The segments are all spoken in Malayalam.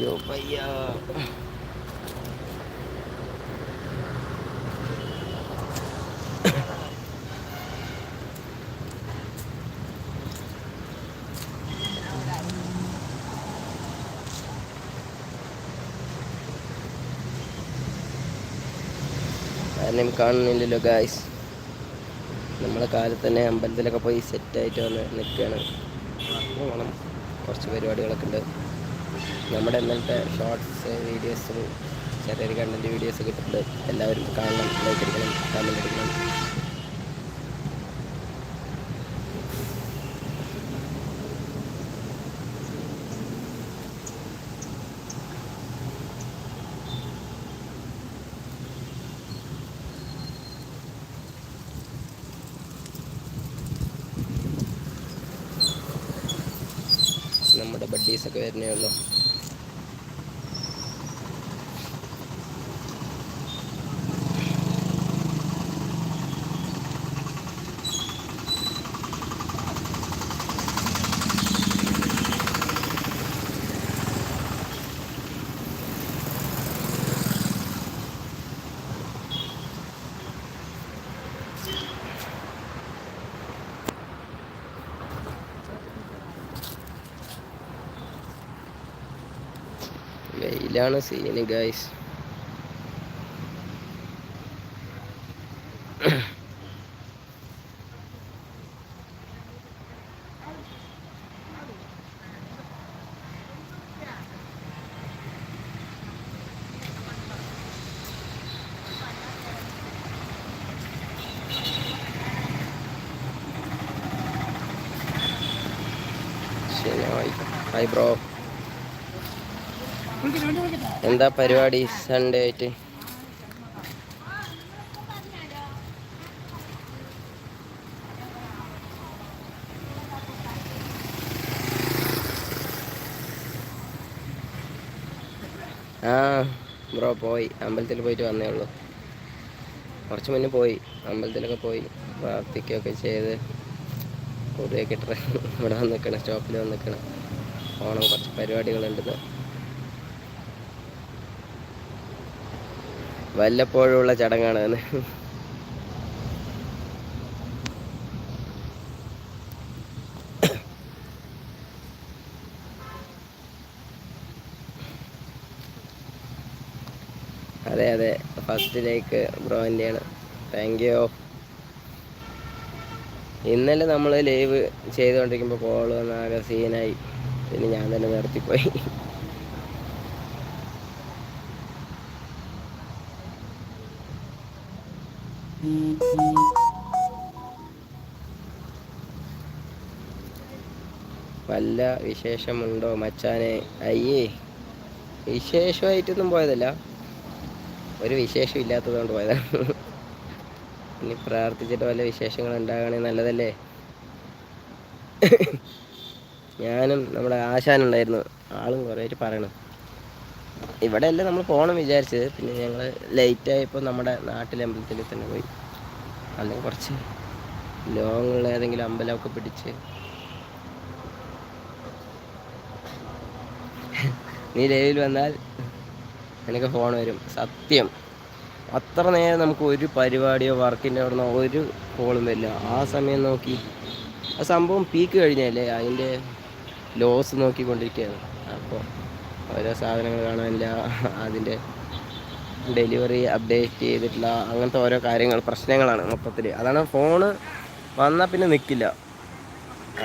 അയ്യോ പയ്യ ആരെയും കാണുന്നില്ലല്ലോ ഗായ്സ് നമ്മളെ കാലത്ത് തന്നെ അമ്പലത്തിലൊക്കെ പോയി സെറ്റായിട്ട് വന്ന് നിൽക്കുകയാണ്. കുറച്ച് പരിപാടികളൊക്കെ ഉണ്ട്. നമ്മുടെ ഇന്നലത്തെ ഷോർട്സ് വീഡിയോസും ചെറിയൊരു കണ്ടന്റ് വീഡിയോസ് കിട്ടുന്നുണ്ട് എല്ലാവരും കാണണം ലൈക്ക് അടിക്കണം കമന്റ് അടിക്കണം. sa Kuya Nelo. ഉള്ളൂ വെയിലാണ് സീന് ഗൈസ് ശരി ഹായ് ബ്രോ എന്താ പരിപാടി? സൺഡേ ആയിട്ട്. ആ ബ്രോ പോയി. അമ്പലത്തിൽ പോയിട്ട് വന്നേ ഉള്ളൂ. കുറച്ച് മുന്നേ പോയി. അമ്പലത്തിലൊക്കെ പോയി പ്രാർത്ഥിക്കുകയൊക്കെ ചെയ്ത് കൂടുതലൊക്കെ ഇട്ട് ഇവിടെ വന്ന് നിൽക്കണം സ്റ്റോപ്പിൽ വന്ന് നിൽക്കണം ഓണം കുറച്ച് പരിപാടികളുണ്ടെന്ന് വല്ലപ്പോഴുള്ള ചടങ്ങാണ് അത്. അതെ അതെ. ഫസ്റ്റ് ലൈക്ക് ബ്രോന്റെയാണ്. താങ്ക് യു ഇന്നലെ നമ്മൾ ലൈവ് ചെയ്തുകൊണ്ടിരിക്കുമ്പോൾ കോൾ വന്ന ആകെ സീനായി പിന്നെ ഞാൻ തന്നെ നിർത്തിപ്പോയി. വല്ല വിശേഷമുണ്ടോ മച്ചാനെ? അയ്യേ വിശേഷമായിട്ടൊന്നും പോയതല്ല. ഒരു വിശേഷം ഇല്ലാത്തതുകൊണ്ട് പോയതാണ്. ഇനി പ്രാർത്ഥിച്ചിട്ട് വല്ല വിശേഷങ്ങൾ ഉണ്ടാകണേ നല്ലതല്ലേ? ഞാനും നമ്മുടെ ആശാനുണ്ടായിരുന്നു ആളും കുറേ പറയണം. ഇവിടെയല്ല നമ്മൾ പോകണം വിചാരിച്ചത്. പിന്നെ ഞങ്ങൾ ലേറ്റ് ആയപ്പോൾ നമ്മുടെ നാട്ടിലെ അമ്പലത്തിൽ തന്നെ പോയി. അല്ലെങ്കിൽ കുറച്ച് ലോങ്ങുള്ള ഏതെങ്കിലും അമ്പലമൊക്കെ പിടിച്ച്. നീ ലൈവിൽ വന്നാൽ എനിക്ക് ഫോൺ വരും. സത്യം. അത്ര നേരം നമുക്ക് ഒരു പരിപാടിയോ വർക്കിന്റെ അവിടെ നിന്നോ ഒരു കോളും വരില്ല. ആ സമയം നോക്കി. ആ സംഭവം പീക്ക് കഴിഞ്ഞല്ലേ? അതിന്റെ ലോസ് നോക്കിക്കൊണ്ടിരിക്കുകയാണ്. അപ്പോൾ ഓരോ സാധനങ്ങൾ കാണാനില്ല. അതിന്റെ ഡെലിവറി അപ്ഡേറ്റ് ചെയ്തിട്ടില്ല അങ്ങനത്തെ ഓരോ കാര്യങ്ങൾ പ്രശ്നങ്ങളാണ് മൊത്തത്തിൽ അതാണ് ഫോണ് വന്നാൽ പിന്നെ നിൽക്കില്ല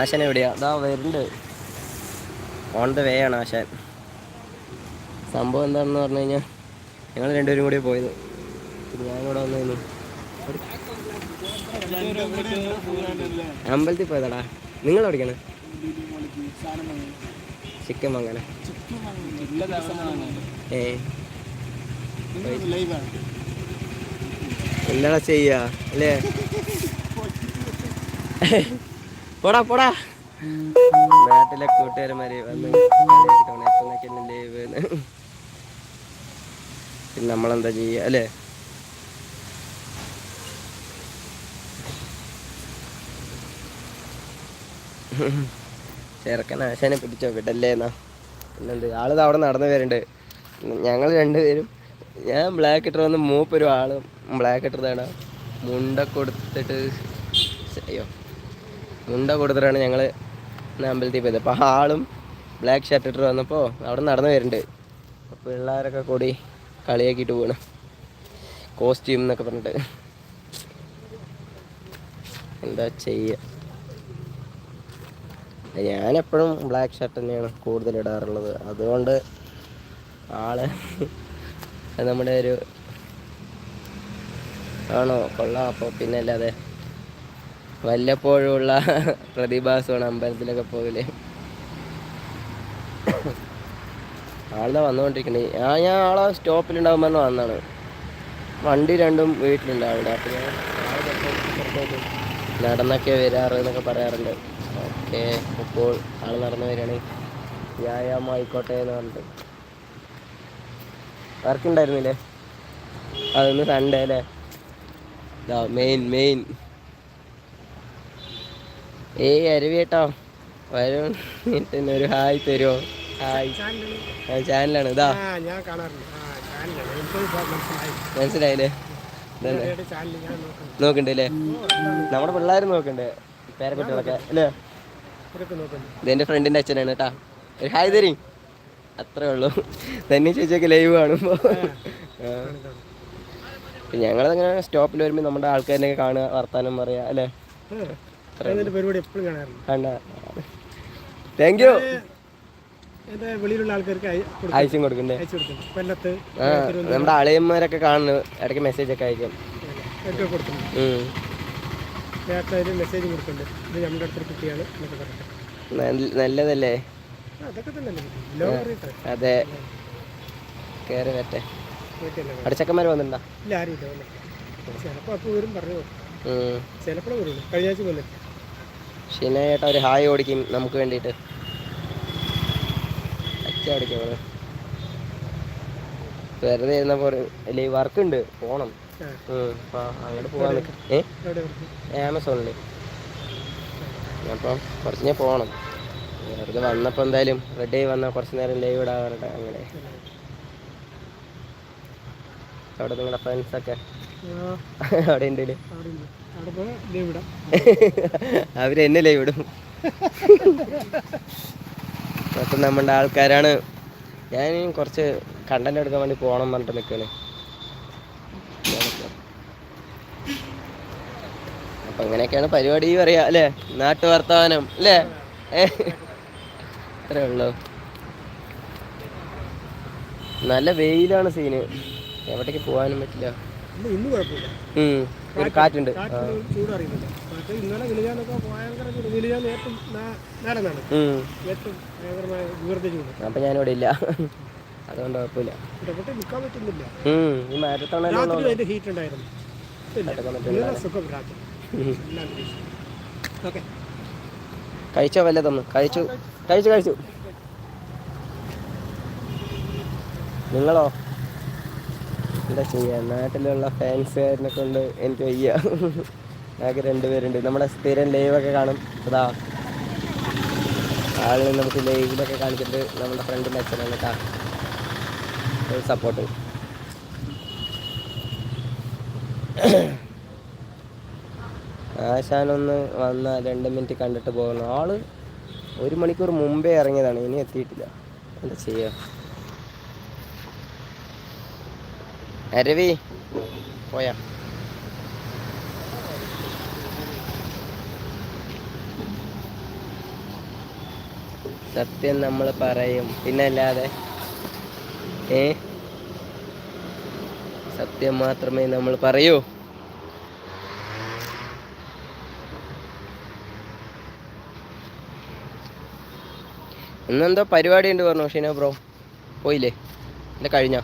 ആശാൻ എവിടെയാ? അതാ വരുന്നുണ്ട്. ഓൺ ദ വേ ആണ് ആശാൻ. സംഭവം എന്താണെന്ന് പറഞ്ഞു കഴിഞ്ഞാൽ ഞങ്ങൾ രണ്ടുപേരും കൂടി പോയത്. ഞാനിവിടെ വന്നു അമ്പലത്തിൽ പോയതാടാ. നിങ്ങൾ എവിടേക്കാണ്? ചിക്കൻ വാങ്ങാന ഏ. എന്താടാ ചെയ്യാ അല്ലേ? പോടാ പോടാ. നാട്ടിലെ കൂട്ടുകാരന്മാര് വന്ന് പിന്നെ നമ്മളെന്താ ചെയ്യുക അല്ലേ? ചെറുക്കൻ ആശാനെ പിടിച്ചോ വിടല്ലേന്നാ പിന്നെന്ത് ആളിത് അവിടെ നടന്നു വരുന്നുണ്ട് ഞങ്ങൾ രണ്ടുപേരും ഞാൻ ബ്ലാക്ക് ഇട്ടർ വന്ന് മൂപ്പൊരു ആൾ ബ്ലാക്ക് ഇട്ടതാണ് മുണ്ട കൊടുത്തിട്ട് അയ്യോ. മുണ്ട കൊടുത്തിട്ടാണ് ഞങ്ങൾ അമ്പലത്തിൽ പോയത്. അപ്പോൾ ആളും ബ്ലാക്ക് ഷർട്ട് ഇട്ട് വന്നപ്പോൾ അവിടെ നടന്നു വരുന്നുണ്ട്. അപ്പോൾ പിള്ളേരൊക്കെ കൂടി കളിയാക്കിയിട്ട് പോകണം കോസ്റ്റ്യൂം എന്നൊക്കെ പറഞ്ഞിട്ട്. എന്താ ചെയ്യുക ഞാനെപ്പോഴും ബ്ലാക്ക് ഷർട്ട് തന്നെയാണ് കൂടുതൽ ഇടാറുള്ളത്. അതുകൊണ്ട് ആൾ അത് നമ്മുടെ ഒരു ആണോ? കൊള്ളാം. അപ്പോൾ പിന്നെ അല്ലാതെ വല്ലപ്പോഴുള്ള പ്രതിഭാസമാണ് അമ്പലത്തിലൊക്കെ പോകൽ. ആളെ വന്നുകൊണ്ടിരിക്കണേ ആ ഞാൻ ആളെ സ്റ്റോപ്പിലുണ്ടാകുമ്പോൾ തന്നെ വന്നാണ്. വണ്ടി രണ്ടും വീട്ടിലുണ്ട് അവിടെ. അപ്പോൾ ഞാൻ നടന്നൊക്കെ വരാറ് എന്നൊക്കെ പറയാറുണ്ട്. ഓക്കെ. ഇപ്പോൾ ആൾ നടന്നു വരികയാണെങ്കിൽ വ്യായാമം ആയിക്കോട്ടെ എന്ന് പറഞ്ഞിട്ട്. വർക്ക് ഉണ്ടായിരുന്നില്ലേ അതൊന്ന് സൺഡേ അല്ലേ? മെയിൻ മെയിൻ ഏയ് അരുവിയേട്ടോ വരും. പിന്നെ ഒരു ഹായ് തരുമോ ഹായ്. ചാനലാണ് ഇതാ മനസ്സിലായില്ലേ? നോക്കണ്ടല്ലേ? നമ്മുടെ പിള്ളേർ നോക്കണ്ടേ? പേരക്കുട്ടികളൊക്കെ അല്ലേ? ഇതെന്റെ ഫ്രണ്ടിന്റെ അച്ഛനാണ് കേട്ടാ. ഒരു ഹായ് തരി. അത്രേ ഉള്ളൂ. തന്നെ ചേച്ചിയൊക്കെ ലൈവ് കാണുമ്പോൾ ഞങ്ങളങ്ങനെ സ്റ്റോപ്പിൽ വരുമ്പോൾ നമ്മുടെ ആൾക്കാരിനെയൊക്കെ കാണുക വർത്താനം പറയാ അല്ലേ? പരിപാടി എപ്പോഴും കാണാറുണ്ട് താങ്ക് യു വെളിയിലുള്ള ആൾക്കാർക്ക് കൊടുക്കണ്ടേ? അയച്ചു കൊടുക്കും. കൊല്ലത്ത് ആ. നമ്മുടെ അളിയന്മാരൊക്കെ കാണുന്നു ഇടയ്ക്ക് മെസ്സേജ് ഒക്കെ അയക്കും. മെസ്സേജ് കൊടുക്കുന്നുണ്ട്. ഇത് നമ്മുടെ അടുത്തൊരു കുട്ടിയാണ് എന്നൊക്കെ പറഞ്ഞിട്ട്. നല്ലതല്ലേ? അതെ. കേറി വരട്ടെ അടച്ചക്കന്മാർ വന്നിട്ടുണ്ടോ? ഇല്ല ആരും ഇല്ല വന്നിട്ട് ചിലപ്പോൾ അപ്പോൾ വരും പറഞ്ഞു ഉം. ചിലപ്പോഴും വരുള്ളൂ കഴിഞ്ഞ ആഴ്ച വന്നിട്ട് ഷിന ചേട്ടാ ഒരു ഹായ് ഓടിക്കും നമുക്ക് വേണ്ടിയിട്ട്. അച്ഛ ഓടിക്കും വെറുതെ ഇരുന്ന പോലെ അല്ലേ വർക്ക് ഉണ്ട് പോണം അങ്ങോട്ട് പോവാൻ നിൽക്കാം ഏ? ആമസോണിൽ അപ്പം കുറച്ച് ഞാൻ പോകണം വെറുതെ വന്നപ്പോൾ എന്തായാലും റെഡി ആയി വന്നാൽ കുറച്ച് നേരം ലൈവ് ഇടാറുണ്ട് അങ്ങനെ. അവിടെ നിങ്ങളുടെ ഫ്രണ്ട്സൊക്കെ ഒക്കെ? അവിടെ ഉണ്ട്. ലീവ് എന്നെ ലൈവ് ഇടും. മൊത്തം നമ്മുടെ ആൾക്കാരാണ്. ഞാൻ കുറച്ച് കണ്ടന്റ് എടുക്കാൻ വേണ്ടി പോകണം പറഞ്ഞിട്ട് നിൽക്കണേ അപ്പൊ അങ്ങനെയൊക്കെയാണ് പരിപാടി പറയാ അല്ലേ? നാട്ടു വർത്തമാനം അല്ലേ അത്രേ ഉള്ളൂ. നല്ല വെയിലാണ് സീന്. എവിടേക്ക് പോകാനും പറ്റില്ല. ഇന്ന് ഇന്ന് കുഴപ്പമില്ല. ഒരു കാറ്റുണ്ട്. അപ്പൊ ഞാനിവിടെ ഇല്ല. അതുകൊണ്ട് കുഴപ്പമില്ല. ഈ ഹീറ്റ് ഉണ്ടായിരുന്നു. കഴിച്ചോ വല്ലതൊന്നും കഴിച്ചു. കഴിച്ചു കഴിച്ചു. നിങ്ങളോ? എന്താ ചെയ്യാ? നാട്ടിലുള്ള ഫാൻസുകാരനെ കൊണ്ട് എനിക്ക് വയ്യ. ഞങ്ങൾക്ക് രണ്ടുപേരുണ്ട്. നമ്മുടെ സ്ഥിരം ലൈവൊക്കെ കാണും. അതാ. ആളിനെ നമുക്ക് ലൈവിലൊക്കെ കാണിച്ചിട്ട് നമ്മുടെ ഫ്രണ്ടിന്റെ അച്ഛനാണ് കേട്ടാ സപ്പോർട്ട് ആശാനൊന്ന് വന്ന രണ്ട് മിനിറ്റ് കണ്ടിട്ട് പോകുന്നു ആൾ ഒരു മണിക്കൂർ മുമ്പേ ഇറങ്ങിയതാണ് ഇനി എത്തിയിട്ടില്ല. എന്താ ചെയ്യാം? അരവി പോയാ. സത്യം നമ്മൾ പറയും പിന്നെ അല്ലാതെ ഏ? സത്യം മാത്രമേ നമ്മൾ പറയൂ. ഇന്നെന്തോ പരിപാടി ഉണ്ട് പറഞ്ഞു ഷീന ബ്രോ. പോയില്ലേ? അല്ല കഴിഞ്ഞ.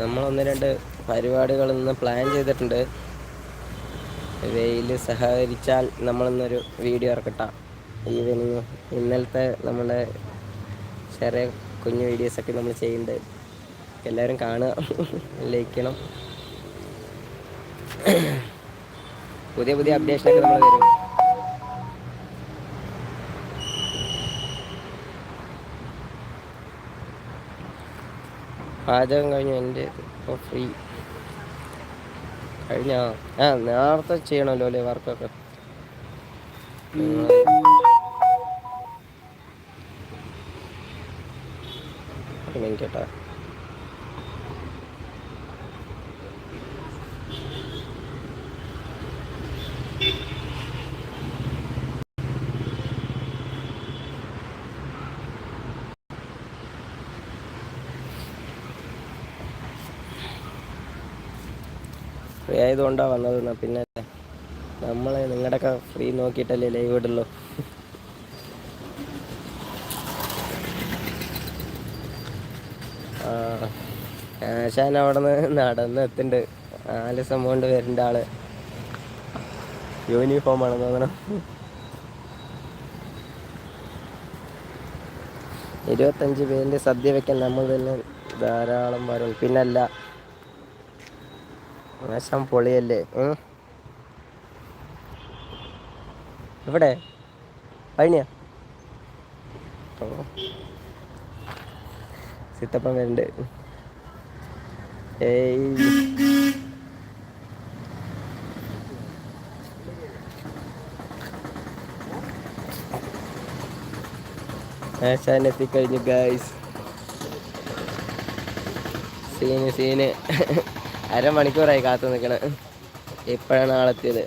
നമ്മളൊന്ന് രണ്ട് പരിപാടികൾ പ്ലാൻ ചെയ്തിട്ടുണ്ട്. വെയിൽ സഹകരിച്ചാൽ നമ്മളിന്നൊരു വീഡിയോ ഇറക്കട്ടെ. ഈവനിങ് ഇന്നലത്തെ നമ്മുടെ ചെറിയ കുഞ്ഞു വീഡിയോസൊക്കെ നമ്മൾ ചെയ്യുന്നുണ്ട്. എല്ലാവരും കാണുക. ലയിക്കണം പുതിയ പുതിയ അപ്ഡേഷനൊക്കെ നമ്മൾ വരും. പാചകം കഴിഞ്ഞു എന്റെ ഇപ്പോൾ ഫ്രീ കഴിഞ്ഞ ആ നേരത്തെ ചെയ്യണമല്ലോ അല്ലേ വർക്കൊക്കെ? കേട്ടാ ഫ്രീ ആയതുകൊണ്ടാണ് വന്നത് പിന്നെ നമ്മളെ നിങ്ങളുടെയൊക്കെ ഫ്രീ നോക്കിയിട്ടല്ലേ ലൈവ് ഇടുള്ളൂ. ആശാൻ അവിടെ നിന്ന് നടന്ന് എത്തുന്നുണ്ട്. ആലസം കൊണ്ട് വരേണ്ട ആൾ. യൂണിഫോം ആണെന്ന് തോന്നണം. ഇരുപത്തഞ്ച് പേരിന്റെ സദ്യ വെക്കാൻ നമ്മൾ തന്നെ ധാരാളം വരും പിന്നല്ല ആശാൻ പൊളിയല്ലേ ഇവിടെ കഴിഞ്ഞ സിത്തപ്പൻ വരുന്നുണ്ട്. ഏയ്. ആശാൻ എത്തിക്കഴിഞ്ഞു ഗായ്സ് സീന് സീന്. അരമണിക്കൂറായി കാത്തു നിൽക്കണ. ഇപ്പോഴാണ് ആളെത്തിയത്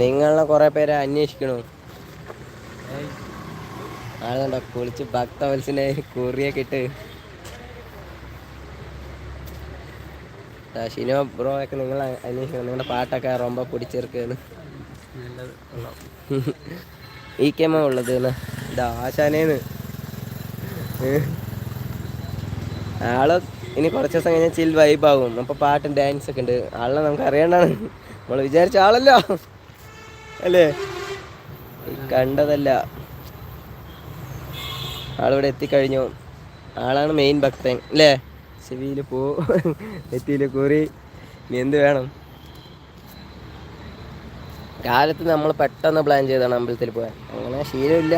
നിങ്ങളെ കുറെ പേരെ അന്വേഷിക്കണു. ആളുണ്ടോ കുളിച്ച് ഭക്തവത്സിനെ കുറിയൊക്കെ ഇട്ട്. ഷിനോ ബ്രോ ഒക്കെ നിങ്ങൾ അന്വേഷിക്കണം. നിങ്ങളുടെ പാട്ടൊക്കെ റൊമ്പ പിടിച്ചെടുക്കുകയാണ് ഈ കെമ ഉള്ളത് ഇതാ ആശാനേന്ന്. ആൾ ഇനി കുറച്ച് ദിവസം കഴിഞ്ഞാൽ ചിൽ വൈബാകും അപ്പൊ പാട്ടും ഡാൻസ് ഒക്കെ ഉണ്ട്. ആളെ നമുക്ക് അറിയണ്ടാണ്. നമ്മൾ വിചാരിച്ച ആളല്ലോ. അല്ലേ? കണ്ടതല്ല. ആളിവിടെ എത്തിക്കഴിഞ്ഞു. ആളാണ് മെയിൻ ഭക്തൻ. അല്ലേ? ചെവിയിൽ പോ നെറ്റിയിൽ കൂറി. നീ എന്ത് വേണം? കാലത്ത് നമ്മൾ പെട്ടെന്ന് പ്ലാൻ ചെയ്താണ് അമ്പലത്തിൽ പോകാൻ. അങ്ങനെ ശീലമില്ല.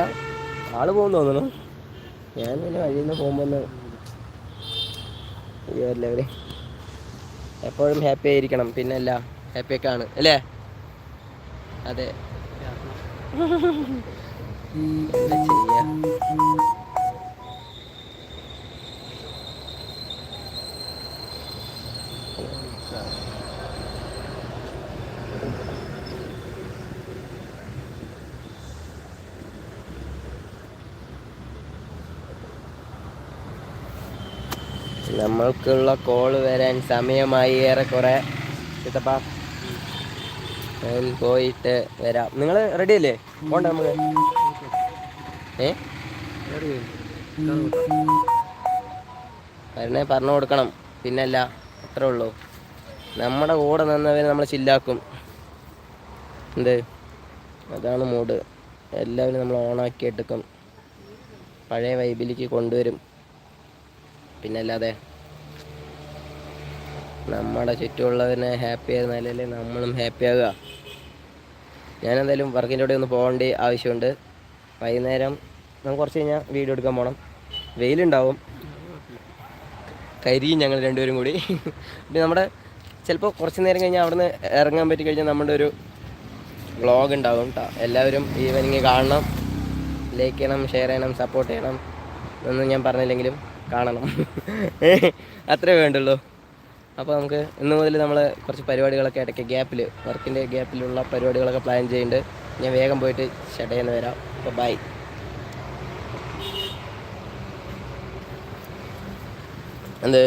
ആൾ പോകും തോന്നുന്നു. ഞാൻ പിന്നെ വഴിയിൽ നിന്ന് പോകുമ്പോൾ അവർ എപ്പോഴും ഹാപ്പി ആയിരിക്കണം. പിന്നെ അല്ല ഹാപ്പി ഒക്കെ ആണ്. അല്ലേ? അതെ. ചെയ്യാ? നമ്മൾക്കുള്ള കോൾ വരാൻ സമയമായി ഏറെക്കുറെ. ചിത്തപ്പാ. പോയിട്ട് വരാം. നിങ്ങൾ റെഡി അല്ലേ? പോണ്ട നമുക്ക്. ഏ? വരണേ പറഞ്ഞു കൊടുക്കണം. പിന്നല്ല അത്രേ ഉള്ളൂ. നമ്മുടെ കൂടെ നിന്നവരെ നമ്മൾ ചില്ലാക്കും എന്ത്? അതാണ് മൂഡ് എല്ലാവരും നമ്മൾ ഓണാക്കി എടുക്കും. പഴയ വൈബിലേക്ക് കൊണ്ടുവരും. പിന്നല്ലാതെ നമ്മുടെ ചുറ്റുമുള്ളതിനെ ഹാപ്പി ആയിരുന്നാലല്ലേ നമ്മളും ഹാപ്പി ആകുക. ഞാനെന്തായാലും വർക്കിന്റെ കൂടെ ഒന്ന് പോകേണ്ട ആവശ്യമുണ്ട്. വൈകുന്നേരം നമുക്ക് കുറച്ച് കഴിഞ്ഞാൽ വീഡിയോ എടുക്കാൻ പോകണം വെയിലുണ്ടാവും. കരിയും ഞങ്ങൾ രണ്ടുപേരും കൂടി. പിന്നെ നമ്മുടെ ചിലപ്പോൾ കുറച്ച് നേരം കഴിഞ്ഞാൽ അവിടുന്ന് ഇറങ്ങാൻ പറ്റി കഴിഞ്ഞാൽ നമ്മുടെ ഒരു വ്ളോഗ് ഉണ്ടാവും കേട്ടോ എല്ലാവരും ഈവനിങ് കാണണം. ലൈക്ക് ചെയ്യണം ഷെയർ ചെയ്യണം സപ്പോർട്ട് ചെയ്യണം. എന്നൊന്നും ഞാൻ പറഞ്ഞില്ലെങ്കിലും കാണണം. അത്രേ വേണ്ടുള്ളൂ. അപ്പോൾ നമുക്ക് ഇന്ന് മുതൽ നമ്മൾ കുറച്ച് പരിപാടികളൊക്കെ ഇടയ്ക്ക് ഗ്യാപ്പിൽ വർക്കിന്റെ ഗ്യാപ്പിലുള്ള പരിപാടികളൊക്കെ പ്ലാൻ ചെയ്യുന്നുണ്ട് ഞാൻ വേഗം പോയിട്ട് ചടയെന്ന് വരാം. അപ്പോൾ ബൈ എന്ത്?